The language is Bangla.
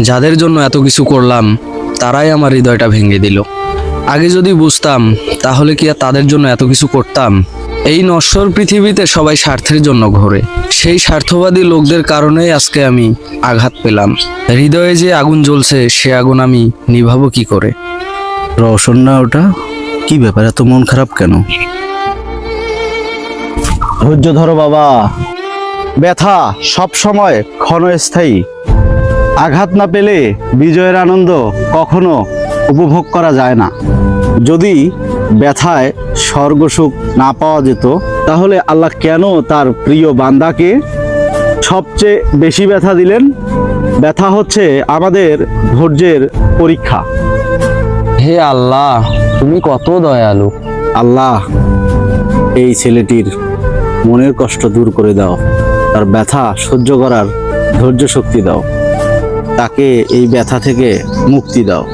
যাদের জন্য এত কিছু করলাম, তারাই আমার হৃদয়টা ভেঙে দিল। আগে যদি বুঝতাম, তাহলে কি আর তাদের জন্য এত কিছু করতাম? এই নশ্বর পৃথিবীতে সবাই স্বার্থের জন্য ঘোরে। সেই স্বার্থবাদী লোকদের কারণেই আজকে আমি আঘাত পেলাম। হৃদয়ে যে আগুন জ্বলছে, সে আগুন আমি নিভাবো কি করে? রওশন না ওটা? কি ব্যাপার, এত মন খারাপ কেন? ধৈর্য ধরো বাবা। ব্যথা সব সময় ক্ষণস্থায়ী। আঘাত না পেলে বিজয়ের আনন্দ কখনো উপভোগ করা যায় না। যদি ব্যথায় স্বর্গসুখ না পাওয়া যেত তাহলে আল্লাহ কেন তার প্রিয় বান্দাকে সবচেয়ে বেশি ব্যথা দিলেন? ব্যথা হচ্ছে আমাদের ধৈর্যের পরীক্ষা। হে আল্লাহ তুমি কত দয়ালু। আল্লাহ এই ছেলেটির মনের কষ্ট দূর করে দাও। তার ব্যথা সহ্য করার ধৈর্য শক্তি দাও। তাকে এই ব্যথা থেকে মুক্তি দাও।